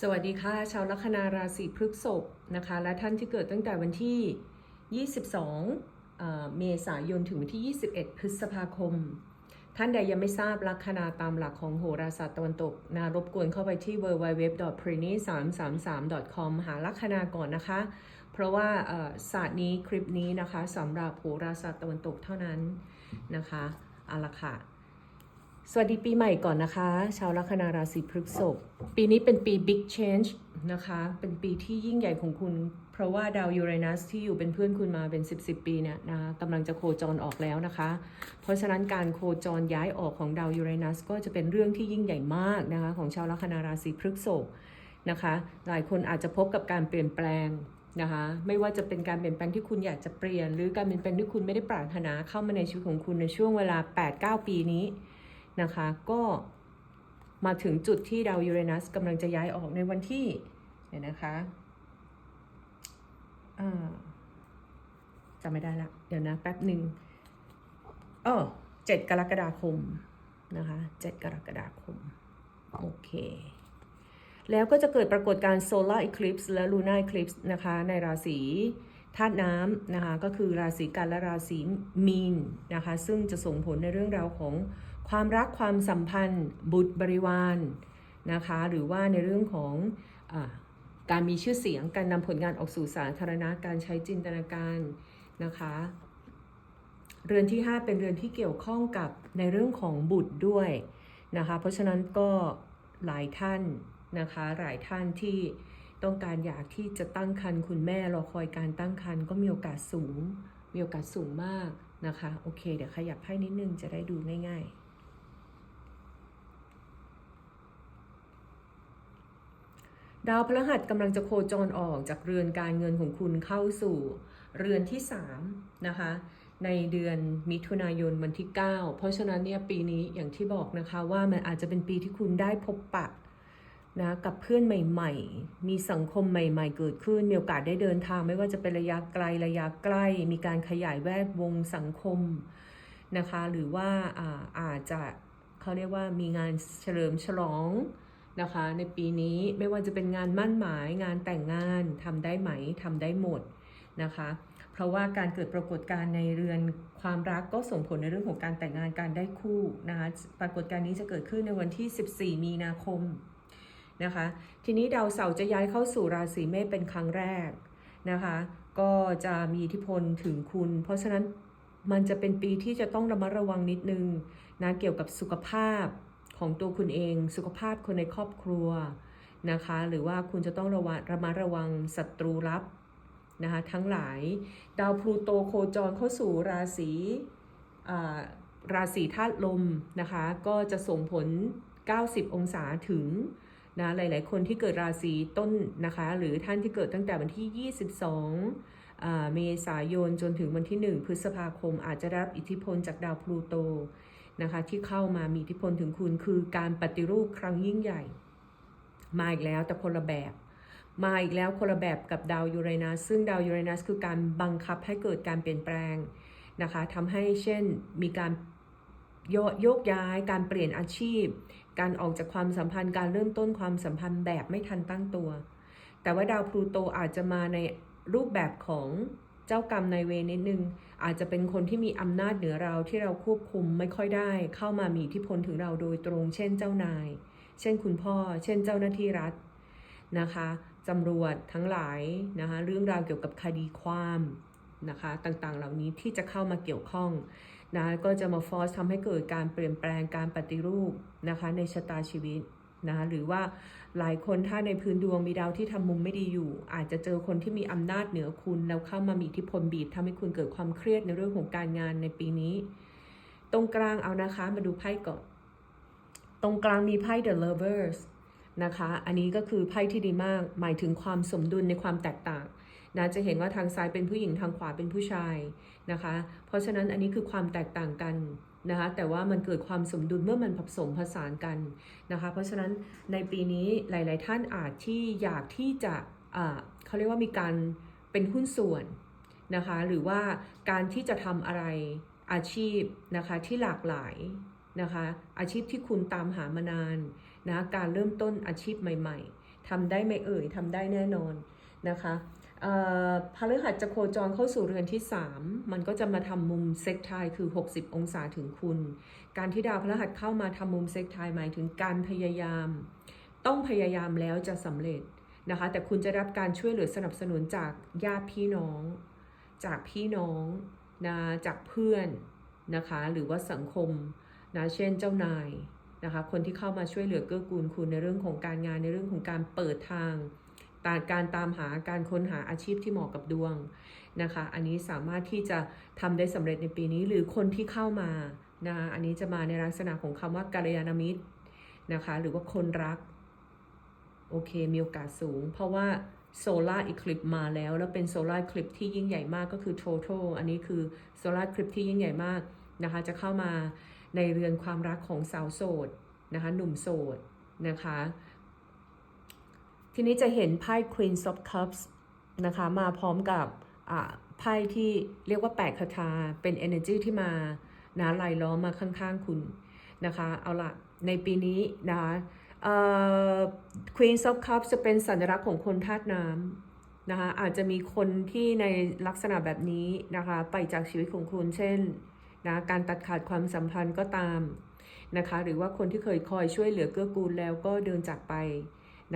สวัสดีค่ะ ชาวลัคนาราศีพฤษภนะคะ และท่านที่เกิดตั้งแต่วันที่ 22 เมษายนถึงวันที่ 21 พฤษภาคม ท่านใดยังไม่ทราบลัคนาตามหลักของโหราศาสตร์ตะวันตกนารบกวนเข้าไปที่ w w w p r e n i 3 3 3 com หาลัคนาก่อนนะคะ เพราะว่าศาสตร์นี้คลิปนี้นะคะสำหรับโหราศาสตร์ตะวันตกเท่านั้นนะคะเอาละค่ะ สวัสดีปีใหม่ก่อนนะคะ ชาวลัคนาราศีพฤษภปีนี้เป็นปี Big Change นะคะ เป็นปีที่ยิ่งใหญ่ของคุณ เพราะว่าดาวยูเรนัสที่อยู่เป็นเพื่อนคุณมาเป็น 10บสปีเนี่ยนะคะกำลังจะโคจรออกแล้วนะคะ เพราะฉะนั้นการโคจรย้ายออกของดาวยูเรนัสก็จะเป็นเรื่องที่ยิ่งใหญ่มากนะคะ ของชาวลัคนาราศีพฤษภนะคะ หลายคนอาจจะพบกับการเปลี่ยนแปลงนะคะ ไม่ว่าจะเป็นการเปลี่ยนแปลงที่คุณอยากจะเปลี่ยน หรือการเปลี่ยนแปลงที่คุณไม่ได้ปรารถนาเข้ามาในชีวิตของคุณในช่วงเวลา 8-9 ปีนี้ นะคะ ก็มาถึงจุดที่ดาวยูเรนัสกำลังจะย้ายออกในวันที่เดี๋ยนะคะจำไม่ได้ละ เดี๋ยวนะ แป๊บหนึ่งเออเจ็ดกรกฎาคมนะคะเจ็ดกรกฎาคม โอเค แล้วก็จะเกิดปรากฏการณ์ solar eclipse และ lunar eclipse นะคะ ในราศีธาตุน้ำนะคะ ก็คือราศีกันและราศีมีนนะคะ ซึ่งจะส่งผลในเรื่องราวของ ความรักความสัมพันธ์ บุตรบริวารนะคะ หรือว่าในเรื่องของอการมีชื่อเสียงการนำผลงานออกสู่สาธารณะการใช้จินตนาการนะคะเรือนที่ 5 เป็นเรือนที่เกี่ยวข้องกับในเรื่องของบุตรด้วยนะคะ เพราะฉะนั้นก็หลายท่านนะคะ หลายท่านที่ต้องการอยากที่จะตั้งครรภ์คุณแม่รอคอยการตั้งครรภ์ก็มีโอกาสสูง มีโอกาสสูงมากนะคะ โอเค เดี๋ยวขยับให้นิดนึงจะได้ดูง่ายๆ ดาวพฤหัสกำลังจะโคจรออกจากเรือนการเงินของคุณเข้าสู่เรือนที่3นะคะในเดือนมิถุนายนวันที่ 9 เพราะฉะนั้นเนี่ยปีนี้อย่างที่บอกนะคะว่ามันอาจจะเป็นปีที่คุณได้พบปะนะกับเพื่อนใหม่ ๆ มีสังคมใหม่ ๆ เกิดขึ้น มีโอกาสได้เดินทาง ไม่ว่าจะเป็นระยะไกลระยะใกล้ มีการขยายแวดวงสังคมนะคะ หรือว่าอาอาจจะเขาเรียกว่ามีงานเฉลิมฉลอง นะคะ ในปีนี้ไม่ว่าจะเป็นงานมั่นหมายงานแต่งงานทำได้ไหมทำได้หมดนะคะ เพราะว่าการเกิดปรากฏการณ์ในเรือนความรักก็ส่งผลในเรื่องของการแต่งงานการได้คู่นะคะปรากฏการณ์นี้จะเกิดขึ้นในวันที่ 14 มีนาคมนะคะ ทีนี้ดาวเสาร์จะย้ายเข้าสู่ราศีเมษเป็นครั้งแรกนะคะ ก็จะมีอิทธิพลถึงคุณ เพราะฉะนั้นมันจะเป็นปีที่จะต้องระมัดระวังนิดนึงนะเกี่ยวกับสุขภาพ ของตัวคุณเอง สุขภาพคนในครอบครัวนะคะ หรือว่าคุณจะต้องระวังระมัดระวังศัตรูลับนะคะทั้งหลาย ดาวพลูโตโคจรเข้าสู่ราศีราศีธาตุลมนะคะ ก็จะส่งผล 90 องศาถึงนะหลาย ๆ คนที่เกิดราศีต้นนะคะ หรือท่านที่เกิดตั้งแต่วันที่ 22 เมษายนจนถึงวันที่ 1 พฤษภาคม อาจจะรับอิทธิพลจากดาวพลูโต นะคะที่เข้ามามีอิทธิพลถึงคุณคือการปฏิรูปครั้งยิ่งใหญ่ มาอีกแล้วแต่คนละแบบ มาอีกแล้วคนละแบบกับดาวยูเรนัสซึ่งดาวยูเรนัสคือการบังคับให้เกิดการเปลี่ยนแปลงนะคะทำให้เช่นมีการโยโยกย้ายการเปลี่ยนอาชีพ การออกจากความสัมพันธ์การเริ่มต้นความสัมพันธ์แบบไม่ทันตั้งตัว แต่ว่าดาวพลูโตอาจจะมาในรูปแบบของ เจ้ากรรมนายเวรนิดนึง อาจจะเป็นคนที่มีอำนาจเหนือเราที่เราควบคุมไม่ค่อยได้ เข้ามามีอิทธิพลถึงเราโดยตรง เช่นเจ้านาย เช่นคุณพ่อ เช่นเจ้าหน้าที่รัฐนะคะตำรวจทั้งหลายนะคะเรื่องราวเกี่ยวกับคดีความนะคะต่างๆเหล่านี้ที่จะเข้ามาเกี่ยวข้องนะก็จะมาฟอสทำให้เกิดการเปลี่ยนแปลงการปฏิรูปนะคะในชะตาชีวิต นะหรือว่าหลายคนถ้าในพื้นดวงมีดาวที่ทำมุมไม่ดีอยู่ อาจจะเจอคนที่มีอำนาจเหนือคุณ แล้วเข้ามามีอิทธิพลบีบทำให้คุณเกิดความเครียดในเรื่องของการงานในปีนี้ ตรงกลางเอานะคะมาดูไพ่ก่อน ตรงกลางมีไพ่ The Lovers นะคะ อันนี้ก็คือไพ่ที่ดีมาก หมายถึงความสมดุลในความแตกต่างนะจะเห็นว่าทางซ้ายเป็นผู้หญิงทางขวาเป็นผู้ชายนะคะ เพราะฉะนั้นอันนี้คือความแตกต่างกัน นะคะแต่ว่ามันเกิดความสมดุลเมื่อมันผสมผสานกันนะคะเพราะฉะนั้นในปีนี้หลาย ๆ ท่านอาจที่อยากที่จะเขาเรียกว่ามีการเป็นหุ้นส่วนนะคะหรือว่าการที่จะทำอะไรอาชีพนะคะที่หลากหลายนะคะอาชีพที่คุณตามหามานานนะการเริ่มต้นอาชีพใหม่ ๆทำได้ไหมเอ่ยทำได้แน่นอนนะคะ พฤหัสจะโคจรเข้าสู่เรือนที่ 3 มันก็จะมาทำมุมเซ็กไทคือ 60 องศาถึงคุณ การที่ดาวพฤหัสเข้ามาทำมุมเซ็กไทหมายถึงการพยายาม ต้องพยายามแล้วจะสำเร็จนะคะ แต่คุณจะรับการช่วยเหลือสนับสนุนจากญาติพี่น้อง จากพี่น้องนะจากเพื่อนนะคะ หรือว่าสังคมนะเช่นเจ้านายนะคะ คนที่เข้ามาช่วยเหลือเกื้อกูลคุณในเรื่องของการงานในเรื่องของการเปิดทาง การตามหาการค้นหาอาชีพที่เหมาะกับดวงนะคะ อันนี้สามารถที่จะทำได้สำเร็จในปีนี้หรือคนที่เข้ามานะอันนี้จะมาในลักษณะของคำว่ากัลยาณมิตรนะคะ หรือว่าคนรัก โอเค มีโอกาสสูง เพราะว่าโซลาร์อีคลิปมาแล้ว แล้วเป็นโซลาร์คลิปที่ยิ่งใหญ่มากก็คือ total อันนี้คือโซลาร์คลิปที่ยิ่งใหญ่มากนะคะ จะเข้ามาในเรือนความรักของสาวโสดนะคะ หนุ่มโสดนะคะ ทีนี้จะเห็นไพ่ Queen of Cups นะคะมาพร้อมกับไพ่ที่เรียกว่าแปดคาถาเป็น energy ที่มานะไหลล้อมมาข้างๆคุณนะคะเอาละในปีนี้นะคะเอ่อ Queen of Cups จะเป็นสัญลักษณ์ของคนธาตุน้ำนะคะอาจจะมีคนที่ในลักษณะแบบนี้นะคะไปจากชีวิตของคุณเช่นนะการตัดขาดความสัมพันธ์ก็ตามนะคะหรือว่าคนที่เคยคอยช่วยเหลือเกื้อกูลแล้วก็เดินจากไป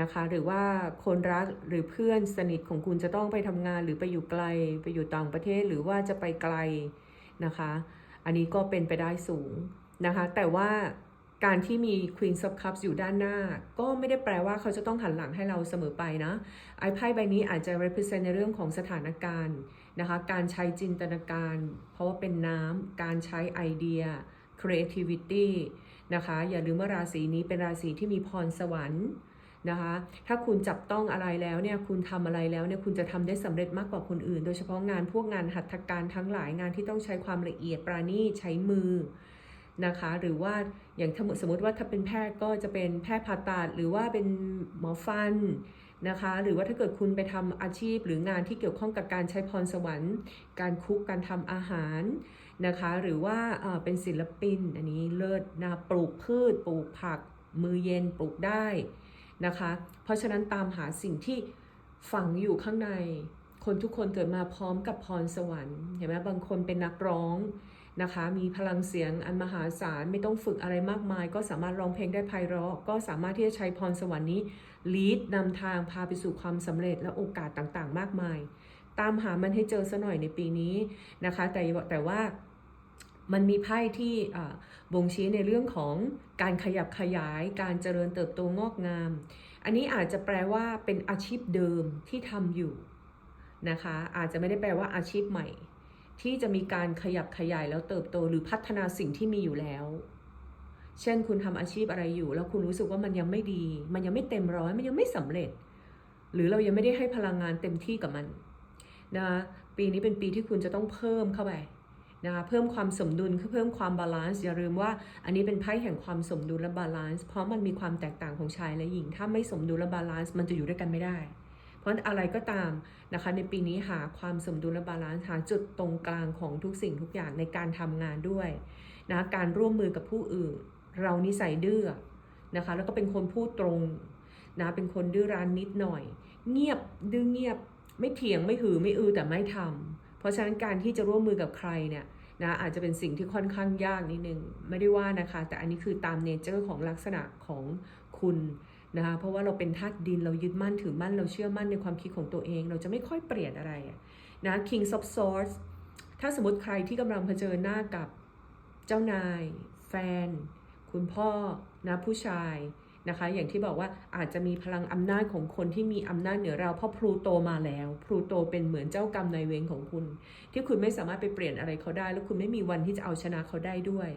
นะคะ หรือว่าคนรักหรือเพื่อนสนิทของคุณจะต้องไปทำงานหรือไปอยู่ไกล ไปอยู่ต่างประเทศหรือว่าจะไปไกลนะคะ อันนี้ก็เป็นไปได้สูงนะคะ แต่ว่าการที่มี Queen of Cups อยู่ด้านหน้า ก็ไม่ได้แปลว่าเขาจะต้องหันหลังให้เราเสมอไปนะ ไอ้ไพ่ใบนี้อาจจะ represent ในเรื่องของสถานการณ์นะคะ การใช้จินตนาการ เพราะว่าเป็นน้ำ การใช้ไอเดีย creativity นะคะ อย่าลืมว่าราศีนี้เป็นราศีที่มีพรสวรรค์ นะคะ ถ้าคุณจับต้องอะไรแล้วเนี่ยคุณทำอะไรแล้วเนี่ยคุณจะทำได้สำเร็จมากกว่าคนอื่น โดยเฉพาะงานพวกงานหัตถการทั้งหลายงานที่ต้องใช้ความละเอียดปราณีตใช้มือนะคะ หรือว่าอย่างถ้าสมมติว่าถ้าเป็นแพทย์ก็จะเป็นแพทย์ผ่าตัดหรือว่าเป็นหมอฟันนะคะ หรือว่าถ้าเกิดคุณไปทำอาชีพ หรืองานที่เกี่ยวข้องกับการใช้พรสวรรค์ การคุกการทำอาหารนะคะ หรือว่าเอ่อเป็นศิลปินอันนี้เลิศนะปลูกพืช ปลูกผัก มือเย็นปลูกได้ นะคะ เพราะฉะนั้นตามหาสิ่งที่ฝังอยู่ข้างใน คนทุกคนเกิดมาพร้อมกับพรสวรรค์เห็นไหมบางคนเป็นนักร้องนะคะ มีพลังเสียงอันมหาศาลไม่ต้องฝึกอะไรมากมาย ก็สามารถร้องเพลงได้ไพเราะก็สามารถที่จะใช้พรสวรรค์นี้ลีดนำทางพาไปสู่ความสำเร็จและโอกาสต่างๆ มากมาย ตามหามันให้เจอซะหน่อยในปีนี้นะคะ แต่แต่ว่า มันมีไพ่ที่บ่งชี้ในเรื่องของการขยับขยาย การเจริญเติบโตงอกงาม อันนี้อาจจะแปลว่าเป็นอาชีพเดิมที่ทำอยู่นะคะ อาจจะไม่ได้แปลว่าอาชีพใหม่ ที่จะมีการขยับขยายแล้วเติบโตหรือพัฒนาสิ่งที่มีอยู่แล้ว เช่นคุณทำอาชีพอะไรอยู่ แล้วคุณรู้สึกว่ามันยังไม่ดี มันยังไม่เต็มร้อยมันยังไม่สำเร็จ หรือเรายังไม่ได้ให้พลังงานเต็มที่กับมันนะคะปีนี้เป็นปีที่คุณจะต้องเพิ่มเข้าไป นะคะเพิ่มความสมดุลคือเพิ่มความบาลานซ์อย่าลืมว่าอันนี้เป็นไพ่แห่งความสมดุลและบาลานซ์เพราะมันมีความแตกต่างของชายและหญิง ถ้าไม่สมดุลและบาลานซ์มันจะอยู่ด้วยกันไม่ได้ เพราะอะไรก็ตามนะคะในปีนี้หาความสมดุลและบาลานซ์หาจุดตรงกลางของทุกสิ่งทุกอย่างในการทำงานด้วยนะการร่วมมือกับผู้อื่น เรานิสัยดื้อนะคะแล้วก็เป็นคนพูดตรงนะเป็นคนดื้อรั้นนิดหน่อย เงียบดื้อเงียบ ไม่เถียงไม่หือไม่อือแต่ไม่ทำ เพราะฉะนั้นการที่จะร่วมมือกับใครเนี่ยนะอาจจะเป็นสิ่งที่ค่อนข้างยากนิดนึง ไม่ได้ว่านะคะ แต่อันนี้คือตามเนเจอร์ของลักษณะของคุณนะคะเพราะว่าเราเป็นธาตุดินเรายึดมั่นถือมั่นเราเชื่อมั่นในความคิดของตัวเอง เราจะไม่ค่อยเปลี่ยนอะไรนะ King of Swords ถ้าสมมติใครที่กำลังเผชิญหน้ากับเจ้านาย แฟน คุณพ่อนะผู้ชาย นะคะ อย่างที่บอกว่าอาจจะมีพลังอำนาจของคนที่มีอำนาจเหนือเราเพราะพลูโตมาแล้วพลูโตเป็นเหมือนเจ้ากรรมนายเวรของคุณ ที่คุณไม่สามารถไปเปลี่ยนอะไรเขาได้ แล้วคุณไม่มีวันที่จะเอาชนะเขาได้ด้วย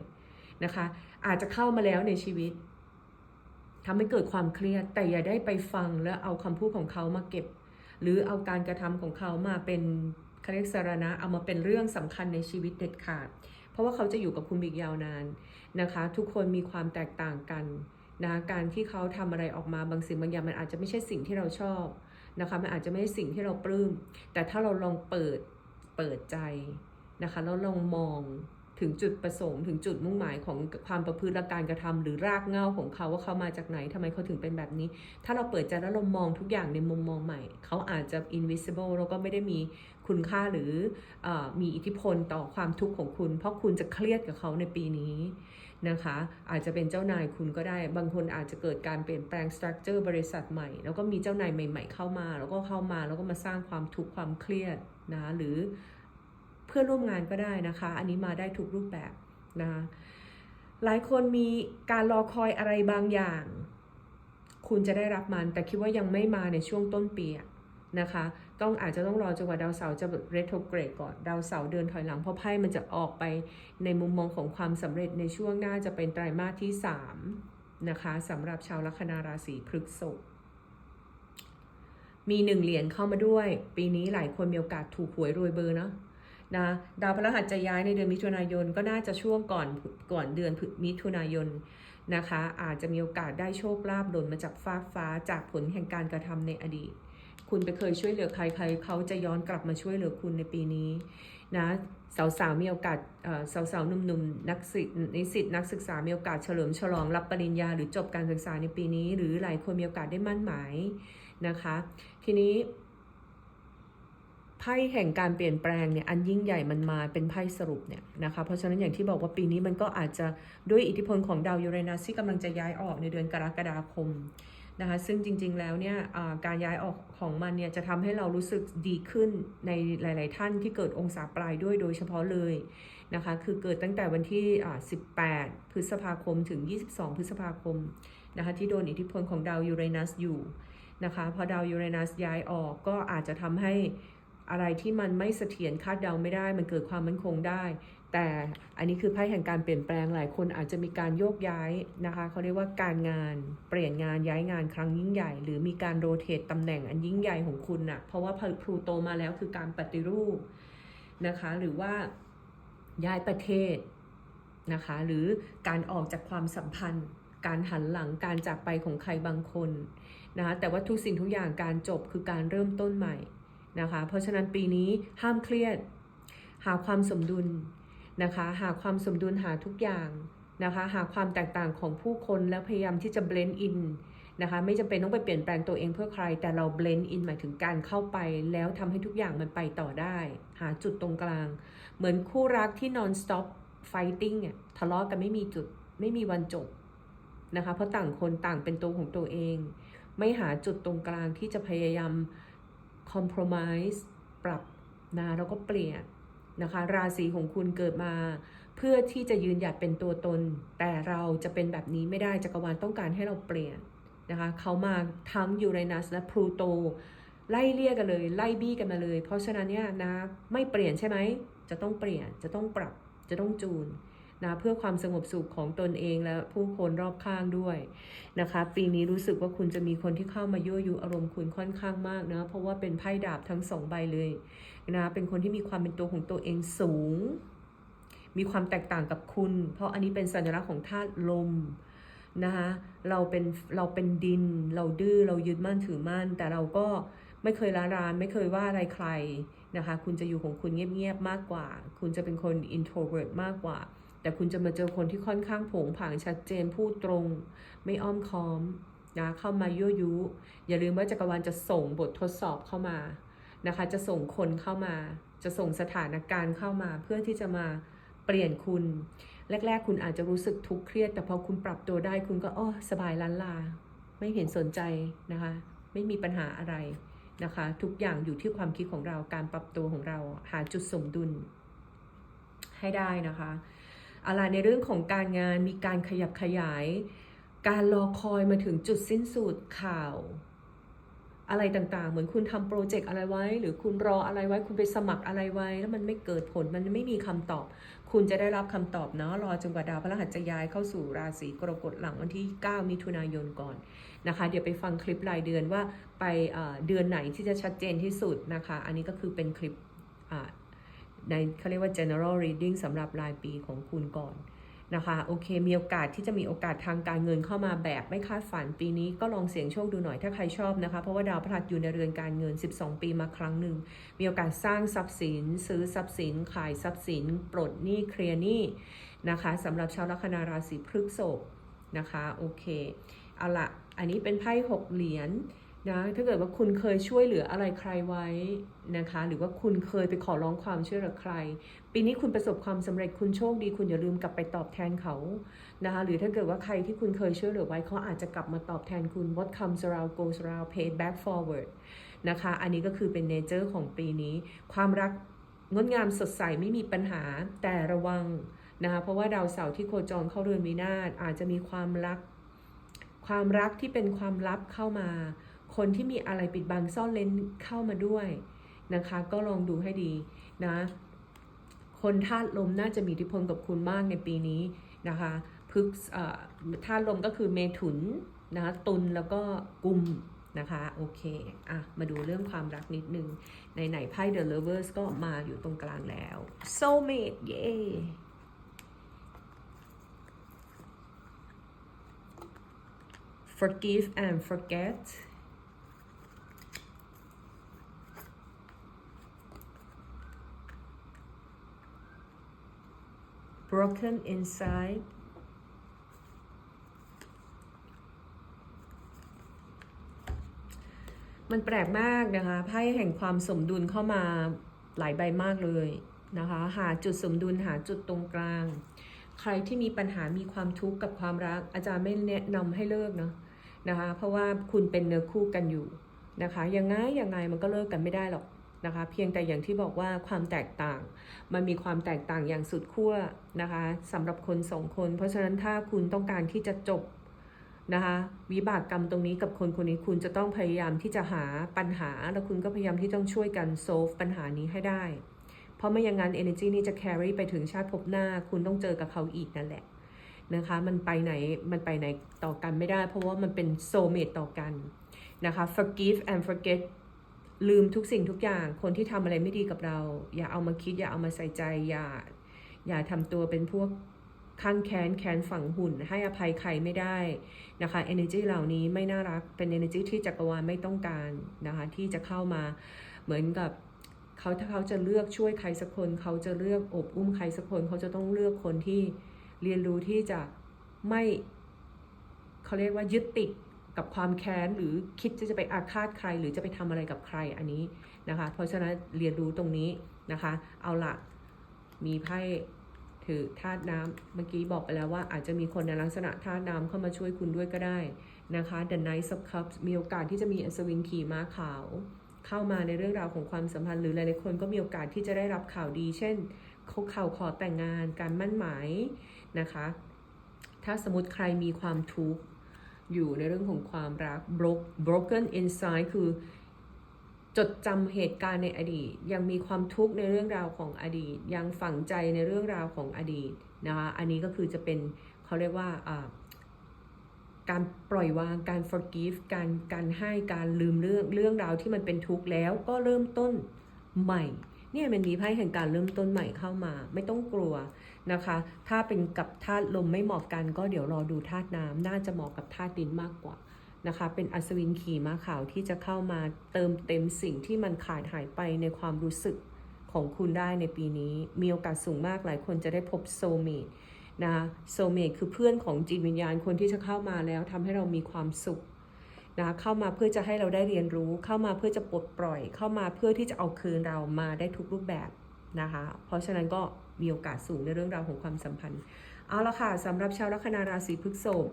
นะคะ อาจจะเข้ามาแล้วในชีวิตทำให้เกิดความเครียด แต่อย่าได้ไปฟังแล้วเอาคำพูดของเขามาเก็บ หรือเอาการกระทำของเขามาเป็นคาเรกสารณะเอามาเป็นเรื่องสำคัญในชีวิตเด็ดขาด เพราะว่าเขาจะอยู่กับคุณอีกยาวนานนะคะ ทุกคนมีความแตกต่างกัน นะการที่เขาทำอะไรออกมาบางสิ่งบางอย่างมันอาจจะไม่ใช่สิ่งที่เราชอบนะคะมันอาจจะไม่ใช่สิ่งที่เราปลื้มแต่ถ้าเราลองเปิดเปิดใจนะคะแล้วลองมองถึงจุดประสงค์ถึงจุดมุ่งหมายของความประพฤติและการกระทำหรือรากเหง้าของเขาว่าเขามาจากไหนทำไมเขาถึงเป็นแบบนี้ ถ้าเราเปิดใจแล้วเรามองทุกอย่างในมุมมองใหม่ เขาอาจจะ invisible แล้วก็ไม่ได้มีคุณค่าหรืออมีอิทธิพลต่อความทุกข์ของคุณ เพราะคุณจะเครียดกับเขาในปีนี้ นะคะ อาจจะเป็นเจ้านายคุณก็ได้ บางคนอาจจะเกิดการเปลี่ยนแปลงสตรัคเจอร์บริษัทใหม่ แล้วก็มีเจ้านายใหม่ๆเข้ามา แล้วก็เข้ามาแล้วก็มาสร้างความทุกข์ความเครียดนะหรือเพื่อนร่วมงานก็ได้นะคะ อันนี้มาได้ทุกรูปแบบนะคะหลายคนมีการรอคอยอะไรบางอย่าง คุณจะได้รับมัน แต่คิดว่ายังไม่มาในช่วงต้นปีนะคะ ต้องอาจจะต้องรอจนกว่าดาวเสาร์จะเรโทรเกรดก่อน ดาวเสาร์เดินถอยหลัง เพราะไพ่มันจะออกไปในมุมมองของความสำเร็จในช่วงหน้าจะเป็นไตรมาสที่ 3 นะคะสำหรับชาวลัคนาราศีพฤษภมีหนึ่งเหรียญเข้ามาด้วย ปีนี้หลายคนมีโอกาสถูกหวยรวยเบอร์เนาะนะดาวพฤหัสจะย้ายในเดือนมิถุนายนก็น่าจะช่วงก่อนก่อนเดือนพฤมิถุนายนนะคะ อาจจะมีโอกาสได้โชคลาภหล่นมาจากฟ้าฟ้าจากผลแห่งการกระทำในอดีต คุณไปเคยช่วยเหลือใครใครเขาจะย้อนกลับมาช่วยเหลือคุณในปีนี้นะสาวๆมีโอกาสสาวๆหนุ่มๆนักศึกนิสิตนักศึกษามีโอกาสเฉลิมฉลองรับปริญญา หรือจบการศึกษาในปีนี้ หรือหลายคนมีโอกาสได้มั่นหมายนะคะ ทีนี้ไพ่แห่งการเปลี่ยนแปลงเนี่ยอันยิ่งใหญ่มันมาเป็นไพ่สรุปเนี่ยนะคะเพราะฉะนั้นอย่างที่บอกว่าปีนี้มันก็อาจจะด้วยอิทธิพลของดาวยูเรนัสที่กำลังจะย้ายออกในเดือนกรกฎาคม นะคะซึ่งจริงๆแล้วเนี่ยการย้ายออกของมันเนี่ยจะทำให้เรารู้สึกดีขึ้นในหลาย ๆ ท่านที่เกิดองศาปลายด้วยโดยเฉพาะเลยนะคะคือเกิดตั้งแต่วันที่ 18 พฤษภาคมถึง 22 พฤษภาคมนะคะที่โดนอิทธิพลของดาวยูเรนัสอยู่นะคะพอดาวยูเรนัสย้ายออกก็อาจจะทำให้อะไรที่มันไม่เสถียรคาดเดาไม่ได้ มันเกิดความมั่นคงได้ แต่อันนี้คือไพ่แห่งการเปลี่ยนแปลงหลายคนอาจจะมีการโยกย้ายนะคะเขาเรียกว่าการงานเปลี่ยนงานย้ายงานครั้งยิ่งใหญ่ หรือมีการโรเตทตำแหน่งอันยิ่งใหญ่ของคุณนะ่ะเพราะว่าพลูโตมาแล้วคือการปฏิรูปนะคะ หรือว่าย้ายประเทศนะคะ หรือการออกจากความสัมพันธ์ การหันหลังการจากไปของใครบางคนนะคะแต่ว่าทุกสิ่งทุกอย่างการจบคือการเริ่มต้นใหม่นะคะ เพราะฉะนั้นปีนี้ห้ามเครียด หาความสมดุล นะคะ หาความสมดุลหาทุกอย่างนะคะ หาความแตกต่างของผู้คนแล้วพยายามที่จะ blend in นนะคะ ไม่จำเป็นต้องไปเปลี่ยนแปลงตัวเองเพื่อใคร แต่เรา blend in หมายถึงการเข้าไป แล้วทำให้ทุกอย่างมันไปต่อได้ หาจุดตรงกลาง เหมือนคู่รักที่ non stop fighting อะทะเลาะกันไม่มีจุดไม่มีวันจบนะคะ เพราะต่างคนต่างเป็นตัวของตัวเอง ไม่หาจุดตรงกลางที่จะพยายาม compromise ปรับนะแล้วก็เปลี่ยน นะคะ ราศีของคุณเกิดมา เพื่อที่จะยืนหยัดเป็นตัวตน แต่เราจะเป็นแบบนี้ไม่ได้จักรวาลต้องการให้เราเปลี่ยนนะคะเขามาทั้งยูเรนัสและพลูโตไล่เลี่ยกันเลย ไล่บี้กันมาเลย เพราะฉะนั้นเนี่ยนะไม่เปลี่ยนใช่ไหมจะต้องเปลี่ยนจะต้องปรับจะต้องจูน นะเพื่อความสงบสุขของตนเองและผู้คนรอบข้างด้วยนะคะปีนี้รู้สึกว่าคุณจะมีคนที่เข้ามายั่วยุอารมณ์คุณค่อนข้างมากนะเพราะว่าเป็นไพ่ดาบทั้งสองใบเลยนะเป็นคนที่มีความเป็นตัวของตัวเองสูง มีความแตกต่างกับคุณ เพราะอันนี้เป็นสัญลักษณ์ของธาตุลมนะคะเราเป็นเราเป็นดิน เราดื้อเรายึดมั่นถือมั่น แต่เราก็ไม่เคยละรานไม่เคยว่าอะไรใครนะคะ คุณจะอยู่ของคุณเงียบๆมากกว่า คุณจะเป็นคน introvert มากกว่า แต่คุณจะมาเจอคนที่ค่อนข้างผงผางชัดเจนพูดตรง ไม่อ้อมค้อมนะเข้ามายั่วยุอย่าลืมว่าจักรวาลจะส่งบททดสอบเข้ามานะคะ จะส่งคนเข้ามา จะส่งสถานการณ์เข้ามา เพื่อที่จะมาเปลี่ยนคุณ แรก ๆ คุณอาจจะรู้สึกทุกข์เครียด แต่พอคุณปรับตัวได้คุณก็อ้อสบายล้านลา ไม่เห็นสนใจนะคะ ไม่มีปัญหาอะไรนะคะ ทุกอย่างอยู่ที่ความคิดของเราการปรับตัวของเราหาจุดสมดุลให้ได้นะคะ อะไรในเรื่องของการงานมีการขยับขยาย การรอคอยมาถึงจุดสิ้นสุดข่าว อะไรต่างๆ เหมือนคุณทำโปรเจกต์อะไรไว้ หรือคุณรออะไรไว้คุณไปสมัครอะไรไว้ แล้วมันไม่เกิดผลมันไม่มีคำตอบ คุณจะได้รับคำตอบเนาะรอจนกว่าดาวพฤหัสจะย้ายเข้าสู่ราศีกรกฎหลังวันที่ 9 มิถุนายนก่อนนะคะ เดี๋ยวไปฟังคลิปรายเดือนว่าไปเดือนไหนที่จะชัดเจนที่สุดนะคะ อันนี้ก็คือเป็นคลิป ในเขาเรียกว่า general reading สำหรับรายปีของคุณก่อนนะคะโอเคมีโอกาสที่จะมีโอกาสทางการเงินเข้ามาแบบไม่คาดฝันปีนี้ก็ลองเสี่ยงโชคดูหน่อยถ้าใครชอบนะคะ เพราะว่าดาวพฤหัสอยู่ในเรือนการเงิน 12 ปีมาครั้งหนึ่ง มีโอกาสสร้างทรัพย์สิน ซื้อทรัพย์สิน ขายทรัพย์สิน ปลดหนี้เคลียร์หนี้นะคะสำหรับชาวลัคนาราศีพฤษภนะคะโอเคเอาละอันนี้เป็นไพ่หกเหรียญ นะถ้าเกิดว่าคุณเคยช่วยเหลืออะไรใครไว้นะคะ หรือว่าคุณเคยไปขอร้องความช่วยเหลือใคร ปีนี้คุณประสบความสำเร็จคุณโชคดี คุณอย่าลืมกลับไปตอบแทนเขานะคะหรือถ้าเกิดว่าใครที่คุณเคยช่วยเหลือไว้เขาอาจจะกลับมาตอบแทนคุณ what comes around goes around pay back forward นะคะอันนี้ก็คือเป็นเนเจอร์ของปีนี้ ความรักงดงามสดใสไม่มีปัญหาแต่ระวังนะคะเพราะว่าดาวเสาร์ที่โคจรเข้าเรือนวินาศอาจจะมีความรัก ความรักที่เป็นความลับเข้ามา คนที่มีอะไรปิดบังซ่อนเลนเข้ามาด้วยนะคะ ก็ลองดูให้ดีนะ คนธาตุลมน่าจะมีอิทธิพลกับคุณมากในปีนี้นะคะพฤกษเอ่อธาตุลมก็คือเมถุนนะะตุลแล้วก็กุมนะคะโอเคอะมาดูเรื่องความรักนิดนึงในไหนไพ่ The Lovers ก็มาอยู่ตรงกลางแล้ว Soulmate เย้ Forgive and forget broken inside มันแปลกมากนะคะไพ่แห่งความสมดุลเข้ามาหลายใบมากเลยนะคะ หาจุดสมดุลหาจุดตรงกลาง ใครที่มีปัญหามีความทุกข์กับความรัก อาจารย์ไม่แนะนำให้เลิกเนาะนะคะ เพราะว่าคุณเป็นเนื้อคู่กันอยู่นะคะ ยังไงยังไงมันก็เลิกกันไม่ได้หรอก นะคะเพียงแต่อย่างที่บอกว่าความแตกต่าง มันมีความแตกต่างอย่างสุดขั้วนะคะสำหรับคนสองคน เพราะฉะนั้นถ้าคุณต้องการที่จะจบนะคะวิบากกรรมตรงนี้กับคนคนนี้คุณจะต้องพยายามที่จะหาปัญหา แล้วคุณก็พยายามที่ต้องช่วยกันโซฟปัญหานี้ให้ได้ เพราะไม่อย่างนั้น energy นี้จะ carry ไปถึงชาติภพหน้า คุณต้องเจอกับเขาอีกนั่นแหละนะคะมันไปไหนมันไปไหนต่อกันไม่ได้ เพราะว่ามันเป็น soulmate ต่อกันนะคะ forgive and forget ลืมทุกสิ่งทุกอย่าง คนที่ทำอะไรไม่ดีกับเรา อย่าเอามาคิด อย่าเอามาใส่ใจ อย่า อย่าทำตัวเป็นพวกข้างแค้นแค้นฝังหุ่น ให้อภัยใครไม่ได้นะคะ energy เหล่านี้ไม่น่ารัก เป็น energy ที่จักรวาลไม่ต้องการนะคะ ที่จะเข้ามาเหมือนกับเขาถ้าเขาจะเลือกช่วยใครสักคน เขาจะเลือกอบอุ้มใครสักคน เขาจะต้องเลือกคนที่เรียนรู้ที่จะไม่เขาเรียกว่ายึดติด กับความแค้นหรือคิดที่จะไปอาฆาตใคร หรือจะไปทำอะไรกับใครอันนี้นะคะ เพราะฉะนั้นเรียนรู้ตรงนี้นะคะ เอาละมีไพ่ถือธาตุน้ำเมื่อกี้บอกไปแล้วว่าอาจจะมีคนในลักษณะธาตุน้ำเข้ามาช่วยคุณด้วยก็ได้นะคะ The Knight of Cups มีโอกาสที่จะมีอัศวินขี่ม้าขาว เข้ามาในเรื่องราวของความสัมพันธ์หรือหลายๆคนก็มีโอกาสที่จะได้รับข่าวดี เช่นเขาข่าวขอแต่งงานการมั่นหมายนะคะ ถ้าสมมติใครมีความทุกข์ อยู่ในเรื่องของความรัก broken inside คือจดจำเหตุการณ์ในอดีต ยังมีความทุกข์ในเรื่องราวของอดีต ยังฝังใจในเรื่องราวของอดีตนะคะอันนี้ก็คือจะเป็นเขาเรียกว่าการปล่อยวางการ forgive การการให้การลืมเรื่องเรื่องราวที่มันเป็นทุกข์แล้วก็เริ่มต้นใหม่ เนี่ยมันมีไพ่แห่งการเริ่มต้นใหม่เข้ามา ไม่ต้องกลัวนะคะ ถ้าเป็นกับธาตุลมไม่เหมาะกัน ก็เดี๋ยวรอดูธาตุน้ำน่าจะเหมาะกับธาตุดินมากกว่านะคะ เป็นอัศวินขี่ม้าขาวที่จะเข้ามาเติมเต็มสิ่งที่มันขาดหายไปในความรู้สึกของคุณได้ในปีนี้ มีโอกาสสูงมากหลายคนจะได้พบโซเมตนะโซเมตคือเพื่อนของจิตวิญญาณคนที่จะเข้ามาแล้วทำให้เรามีความสุข นะเข้ามาเพื่อจะให้เราได้เรียนรู้เข้ามาเพื่อจะปลดปล่อย เข้ามาเพื่อที่จะเอาคืนเรามาได้ทุกรูปแบบนะคะ เพราะฉะนั้นก็มีโอกาสสูงในเรื่องราวของความสัมพันธ์ เอาละค่ะสำหรับชาวลัคนาราศีพฤษภ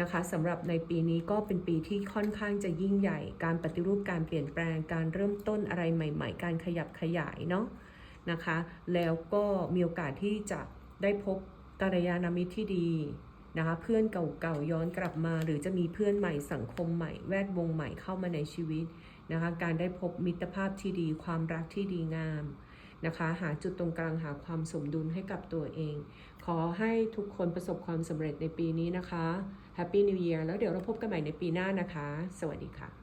นะคะสำหรับในปีนี้ก็เป็นปีที่ค่อนข้างจะยิ่งใหญ่ การปฏิรูปการเปลี่ยนแปลงการเริ่มต้นอะไรใหม่ ๆ การขยับขยายเนาะนะคะ แล้วก็มีโอกาสที่จะได้พบกัลยาณมิตรที่ดี นะคะเพื่อนเก่าๆย้อนกลับมา หรือจะมีเพื่อนใหม่สังคมใหม่ แวดวงใหม่เข้ามาในชีวิตนะคะการได้พบมิตรภาพที่ดี ความรักที่ดีงามนะคะหาจุดตรงกลางหาความสมดุลให้กับตัวเอง ขอให้ทุกคนประสบความสำเร็จในปีนี้นะคะ Happy New Year แล้วเดี๋ยวเราพบกันใหม่ในปีหน้านะคะ สวัสดีค่ะ